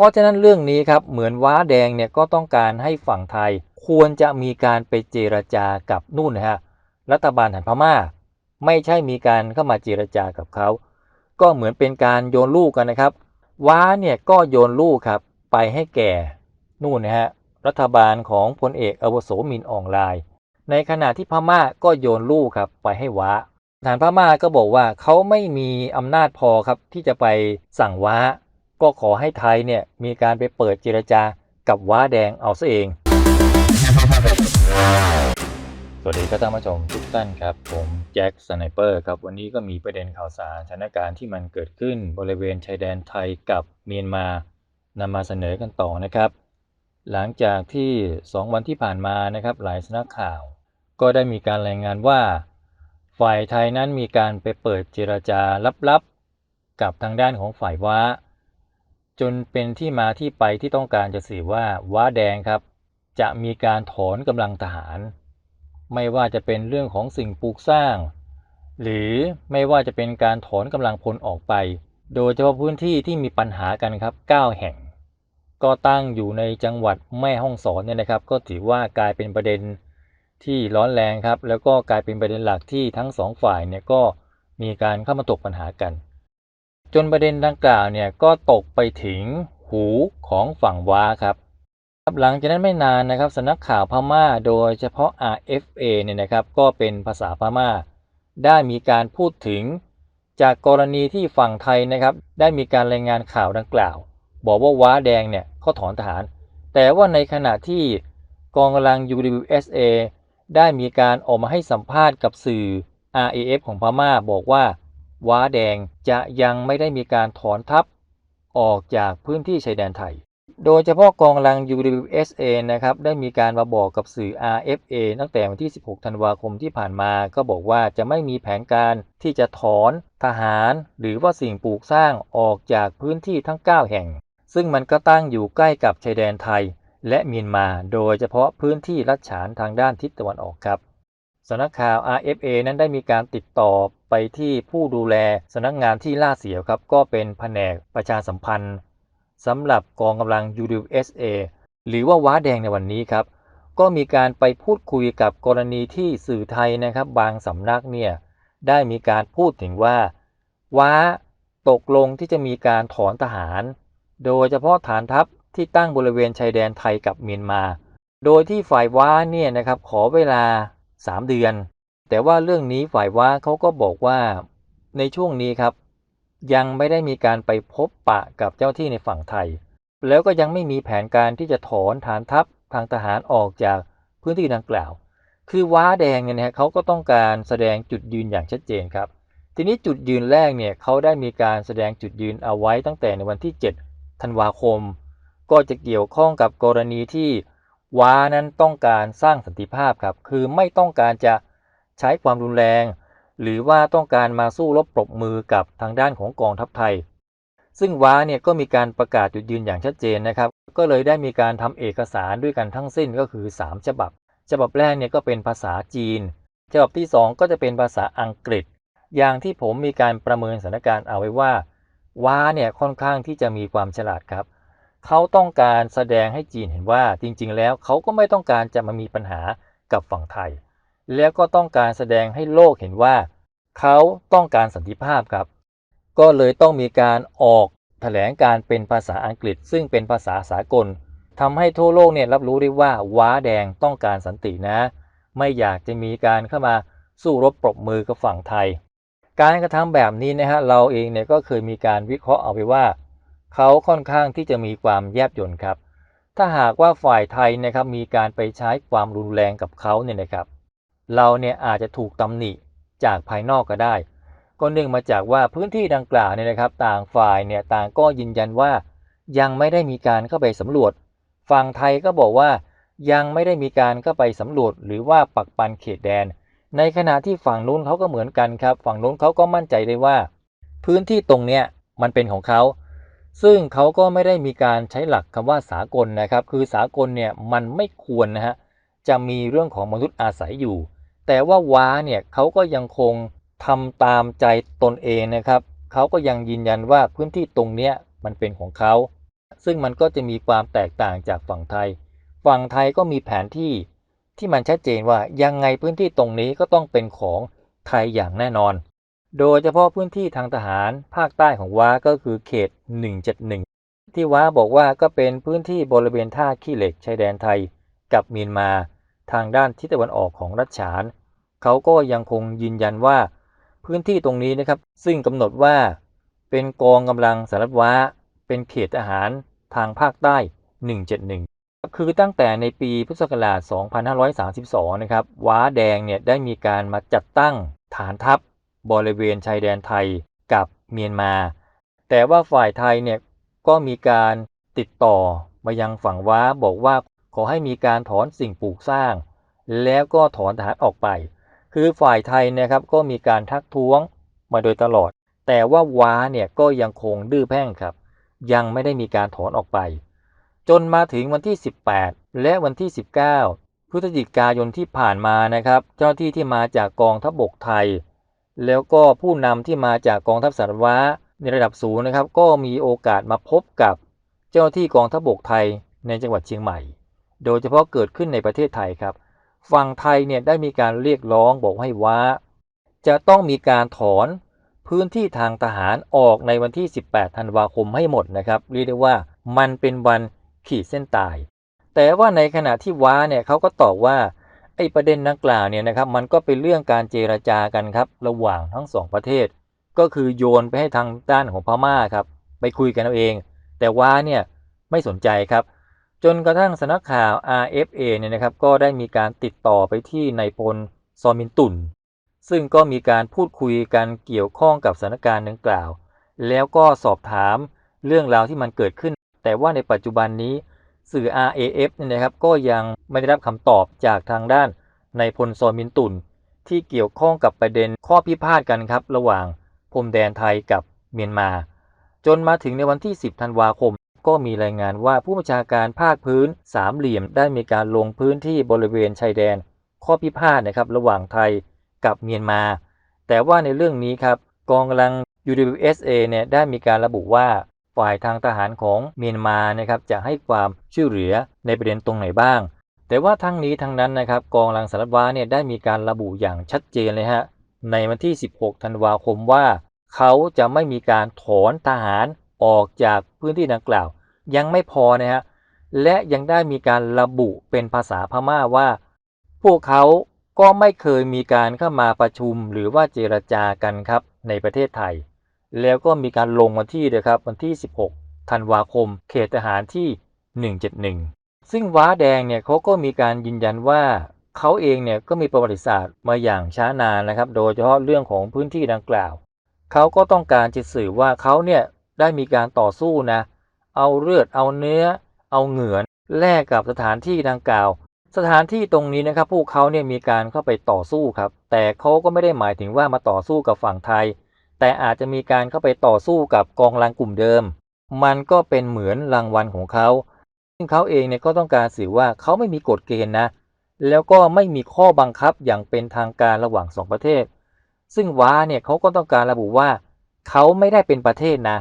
ราะฉะนั้นเรื่องนี้ครับเหมือนว้าแดงเนี่ยก็ต้องการให้ฝั่งไทยควรจะมีการไปเจรจากับนู่นนะฮะรัฐบาลหันพม่า ไม่ใช่มีการเข้ามาเจรจากับเขา ก็เหมือนเป็นการโยนลูกกันนะครับว้าเนี่ยก็โยนลูกครับไปให้แก่นู่นนะฮะรัฐบาลของพลเอกอวโสมินอองไลน์ในขณะที่พม่าก็โยนลูกครับไปให้ว้าทารพม่าก็บอกว่าเขาไม่มีอำนาจพอครับที่จะไปสั่งว้า ก็ขอให้ไทยเนี่ยมีการไปเปิดเจรจากับว้าแดงเอาซะเอง สวัสดีครับท่านผู้ชมทุกท่านครับ ผมแจ็คสไนเปอร์ครับ วันนี้ก็มีประเด็นข่าวสารสถานการณ์ที่มันเกิดขึ้นบริเวณชายแดนไทยกับเมียนมานำมาเสนอกันต่อนะครับ หลังจากที่ 2 วันที่ผ่านมานะครับหลายสำนักข่าว ก็ได้มีการรายงานว่า ฝ่ายไทยนั้นมีการไปเปิดเจรจาลับๆ กับทางด้านของฝ่ายว้า จนเป็นที่มาที่ไปที่ต้องการจะสื่อว่าว้าแดงครับ จะมีการถอนกำลังทหาร ไม่ว่าจะเป็นเรื่องของสิ่งปลูกสร้าง หรือไม่ว่าจะเป็นการถอนกำลังพลออกไป โดยเฉพาะพื้นที่ที่มีปัญหากันครับ 9 แห่ง ก็ตั้งอยู่ในจังหวัดแม่ฮ่องสอนเนี่ยนะครับ ก็ถือว่ากลายเป็นประเด็นที่ร้อนแรงครับ แล้วก็กลายเป็นประเด็นหลักที่ทั้งสองฝ่ายเนี่ยก็มีการเข้ามาตกปัญหากัน จนประเด็นดังกล่าวเนี่ยก็ตกไปถึงหูของฝั่งว้าครับหลังจากนั้นไม่นานนะครับสำนักข่าวพม่าโดยเฉพาะ RFA เนี่ยนะครับก็เป็นภาษาพม่า ได้มีการพูดถึง จากกรณีที่ฝั่งไทยนะครับได้มีการรายงานข่าวดังกล่าว บอกว่าว้าแดงเนี่ยเขาถอนทหาร แต่ว่าในขณะที่กองกำลัง UWSA ได้มีการออกมาให้สัมภาษณ์กับสื่อ RAF ของพม่าบอกว่า ว้าแดงจะยังไม่ได้มีการถอนทัพออกจากพื้นที่ชายแดนไทย โดยเฉพาะกองกำลัง UWSA นะครับได้มีการมาบอกกับสื่อ RFA ตั้งแต่วันที่ 16 ธันวาคมที่ผ่านมา ก็บอกว่าจะไม่มีแผนการที่จะถอนทหาร หรือว่าสิ่งปลูกสร้างออกจากพื้นที่ทั้ง 9 แห่ง ซึ่งมันก็ตั้งอยู่ใกล้กับชายแดนไทย และเมียนมา โดยเฉพาะพื้นที่ลัดฉานทางด้านทิศตะวันออกครับ สำนักข่าว RFA นั้นได้มีการติดต่อไปที่ผู้ดูแลสำนักงานที่ล่าเสียวครับ ก็เป็นแผนกประชาสัมพันธ์สำหรับกองกำลัง UWSA หรือว่าว้าแดงในวันนี้ครับ ก็มีการไปพูดคุยกับกรณีที่สื่อไทยนะครับ บางสำนักเนี่ยได้มีการพูดถึงว่า ว้าตกลงที่จะมีการถอนทหาร โดยเฉพาะฐานทัพที่ตั้งบริเวณชายแดนไทยกับเมียนมา โดยที่ฝ่ายว้าเนี่ยนะครับขอเวลา 3 เดือน แต่ว่าเรื่องนี้ฝ่ายว้าเขาก็บอกว่าในช่วงนี้ครับ ยังไม่ได้มีการไปพบปะกับเจ้าที่ในฝั่งไทย แล้วก็ยังไม่มีแผนการที่จะถอนฐานทัพทางทหารออกจากพื้นที่ดังกล่าว คือว้าแดงเนี่ยนะฮะเขาก็ต้องการแสดงจุดยืนอย่างชัดเจนครับ ทีนี้จุดยืนแรกเนี่ยเขาได้มีการแสดงจุดยืนเอาไว้ตั้งแต่ในวันที่ 7 ธันวาคม ก็จะเกี่ยวข้องกับกรณีที่ ว้านั้นต้องการสร้างสันติภาพครับ คือไม่ต้องการจะใช้ความรุนแรง หรือว่าต้องการมาสู้รบปรบมือกับทางด้านของกองทัพไทย ซึ่งว้าเนี่ยก็มีการประกาศจุดยืนอย่างชัดเจนนะครับ ก็เลยได้มีการทำเอกสารด้วยกันทั้งสิ้นก็คือ 3 ฉบับ ฉบับแรกเนี่ยก็เป็นภาษาจีน ฉบับที่ 2 ก็จะเป็นภาษาอังกฤษ อย่างที่ผมมีการประเมินสถานการณ์เอาไว้ว่าว้าเนี่ยค่อนข้างที่จะมีความฉลาดครับเเขาต้องการแสดงให้จีนเห็นว่าจริง ๆ แล้วเขาก็ไม่ต้องการจะมามีปัญหากับฝั่งไทย แล้วก็ต้องการแสดงให้โลกเห็นว่า เขาต้องการสันติภาพครับ ก็เลยต้องมีการออกแถลงการเป็นภาษาอังกฤษ ซึ่งเป็นภาษาสากลทำให้ทั่วโลกเนี่ยรับรู้ได้ว่าว้าแดงต้องการสันตินะ ไม่อยากจะมีการเข้ามาสู้รบปรบมือกับฝั่งไทย การกระทำแบบนี้นะฮะเราเองเนี่ยก็เคยมีการวิเคราะห์เอาไปว่า เขาค่อนข้างที่จะมีความแยบยลครับ ถ้าหากว่าฝ่ายไทยนะครับมีการไปใช้ความรุนแรงกับเขาเนี่ยนะครับ เราเนี่ยอาจจะถูกตำหนิจากภายนอกก็ได้ ก็เนื่องมาจากว่าพื้นที่ดังกล่าวเนี่ยนะครับต่างฝ่ายเนี่ยต่างก็ยืนยันว่ายังไม่ได้มีการเข้าไปสำรวจ ฝั่งไทยก็บอกว่ายังไม่ได้มีการเข้าไปสำรวจ หรือว่าปักปันเขตแดน ในขณะที่ฝั่งนู้นเขาก็เหมือนกันครับ ฝั่งนู้นเขาก็มั่นใจได้ว่า พื้นที่ตรงเนี้ยมันเป็นของเขา ซึ่งเขาก็ไม่ได้มีการใช้หลักคำว่าสากลนะครับ คือสากลเนี่ยมันไม่ควรนะฮะจะมีเรื่องของมนุษย์อาศัยอยู่ แต่ว่าว้าเนี่ยเขาก็ยังคงทำตามใจตนเองนะครับเขาก็ยังยืนยันว่าพื้นที่ตรงเนี้ยมันเป็นของเขา ซึ่งมันก็จะมีความแตกต่างจากฝั่งไทย ฝั่งไทยก็มีแผนที่ที่มันชัดเจนว่ายังไงพื้นที่ตรงนี้ก็ต้องเป็นของไทยอย่างแน่นอน โดยเฉพาะพื้นที่ทางทหารภาคใต้ของว้าก็คือเขต 171 ที่ว้าบอกว่าก็เป็นพื้นที่บริเวณท่าขี้เหล็กชายแดนไทย กับเมียนมาทางด้านทิศตะวันออกของรัชฉาน เขาก็ยังคงยืนยันว่า พื้นที่ตรงนี้นะครับ ซึ่งกำหนดว่า เป็นกองกำลังสารวัตรว้า เป็นเขตทหารทางภาคใต้ 171 คือตั้งแต่ในปีพุทธศักราช 2532 นะครับว้าแดงเนี่ยได้มีการมาจัดตั้งฐานทัพ บริเวณชายแดนไทยกับเมียนมา แต่ว่าฝ่ายไทยเนี่ยก็มีการติดต่อมายังฝั่งว้าบอกว่าขอให้มีการถอนสิ่งปลูกสร้าง แล้วก็ถอนทหารออกไป คือฝ่ายไทยนะครับก็มีการทักท้วงมาโดยตลอด แต่ว่าว้าเนี่ยก็ยังคงดื้อแพ่งครับ ยังไม่ได้มีการถอนออกไป จนมาถึงวันที่ 18 และวันที่ 19พฤศจิกายนที่ผ่านมานะครับ เจ้าหน้าที่ที่มาจากกองทัพบกไทย แล้วก็ผู้นำที่มาจากกองทัพสารว้าในระดับสูงนะครับ ก็มีโอกาสมาพบกับเจ้าหน้าที่กองทัพบกไทยในจังหวัดเชียงใหม่ โดยเฉพาะเกิดขึ้นในประเทศไทยครับ ฝั่งไทยเนี่ยได้มีการเรียกร้องบอกให้ว่า จะต้องมีการถอนพื้นที่ทางทหารออกในวันที่ 18 ธันวาคมให้หมดนะครับเรียกได้ว่ามันเป็นวันขีดเส้นตาย แต่ว่าในขณะที่ว้าเนี่ยเขาก็ตอบว่า ไอ้ประเด็นดังกล่าวเนี่ยนะครับมันก็เป็นเรื่องการเจรจากันครับระหว่างทั้งสองประเทศ ก็คือโยนไปให้ทางด้านของพม่าครับไปคุยกันเอาเอง แต่ว้าเนี่ยไม่สนใจครับ จนกระทั่งสนักข่าว RFA เนี่ยนะครับก็ได้มีการติดต่อไปที่นายพลซอมินตุนซึ่งก็มีการพูดคุยกันเกี่ยวข้องกับสถานการณ์ดังกล่าว แล้วก็สอบถามเรื่องราวที่มันเกิดขึ้น แต่ว่าในปัจจุบันนี้ สื่อ RAF เนี่ยนะครับก็ยังไม่ได้รับคำตอบจากทางด้านนายพลซอมินตุนที่เกี่ยวข้องกับประเด็นข้อพิพาทกันครับระหว่างพรมแดนไทยกับเมียนมา จนมาถึงในวันที่ 10 ธันวาคม ก็มีรายงานว่าผู้บัญชาการภาคพื้นสามเหลี่ยมได้มีการลงพื้นที่บริเวณชายแดน ข้อพิพาทนะครับระหว่างไทยกับเมียนมา แต่ว่าในเรื่องนี้ครับกองกำลัง UWSA เนี่ยได้มีการระบุว่า ฝ่ายทางทหารของเมียนมานะครับจะให้ความช่วยเหลือในประเด็นตรงไหนบ้าง แต่ว่าทั้งนี้ทั้งนั้นนะครับกองกำลังสารวัตรเนี่ยได้มีการระบุอย่างชัดเจนเลยฮะในวันที่ 16 ธันวาคมว่า เขาจะไม่มีการถอนทหารออกจากพื้นที่ดังกล่าว ยังไม่พอนะฮะและยังได้มีการระบุเป็นภาษาพม่าว่า พวกเขาก็ไม่เคยมีการเข้ามาประชุมหรือว่าเจรจากันครับในประเทศไทย แล้วก็มีการลงวันที่เลยครับวันที่ 16 ธันวาคม เขตทหารที่ 171 ซึ่งว้าแดงเนี่ยเขาก็มีการยืนยันว่าเขาเองเนี่ยก็มีประวัติศาสตร์มาอย่างช้านานนะครับ โดยเฉพาะเรื่องของพื้นที่ดังกล่าว เขาก็ต้องการจะสื่อว่าเขาเนี่ยได้มีการต่อสู้นะ เอาเลือด เอาเนื้อ เอาเหงื่อแลกกับสถานที่ดังกล่าว สถานที่ตรงนี้นะครับ พวกเขาเนี่ยมีการเข้าไปต่อสู้ครับ แต่เขาก็ไม่ได้หมายถึงว่ามาต่อสู้กับฝั่งไทย แต่อาจจะมีการเข้าไปต่อสู้กับกองรังกลุ่มเดิม มันก็เป็นเหมือนรางวัลของเขา ซึ่งเขาเองเนี่ยก็ต้องการสื่อว่าเขาไม่มีกฎเกณฑ์นะ แล้วก็ไม่มีข้อบังคับอย่างเป็นทางการระหว่างสองประเทศ ซึ่งว้าเนี่ยเขาก็ต้องการระบุว่า เขาไม่ได้เป็นประเทศนะ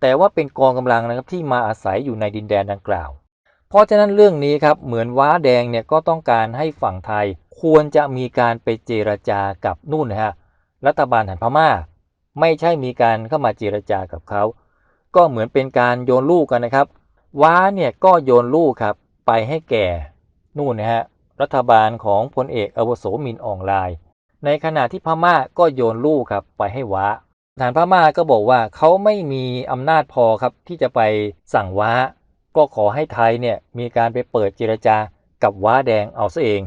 แต่ว่าเป็นกองกำลังนะครับที่มาอาศัยอยู่ในดินแดนดังกล่าว เพราะฉะนั้นเรื่องนี้ครับเหมือนว้าแดงเนี่ยก็ต้องการให้ฝั่งไทยควรจะมีการไปเจรจากับนู่นนะฮะรัฐบาลแห่งพม่า ไม่ใช่มีการเข้ามาเจรจากับเขา ก็เหมือนเป็นการโยนลูกกันนะครับ ว้าเนี่ยก็โยนลูกครับไปให้แก่นู่นนะฮะรัฐบาลของพลเอกอวโสมินอองลน์ในขณะที่พม่าก็โยนลูกครับไปให้ว้าฐานพม่าก็บอกว่าเขาไม่มีอำนาจพอครับที่จะไปสั่งว้า ก็ขอให้ไทยเนี่ยมีการไปเปิดเจรจากับว้าแดงเอาซะเอง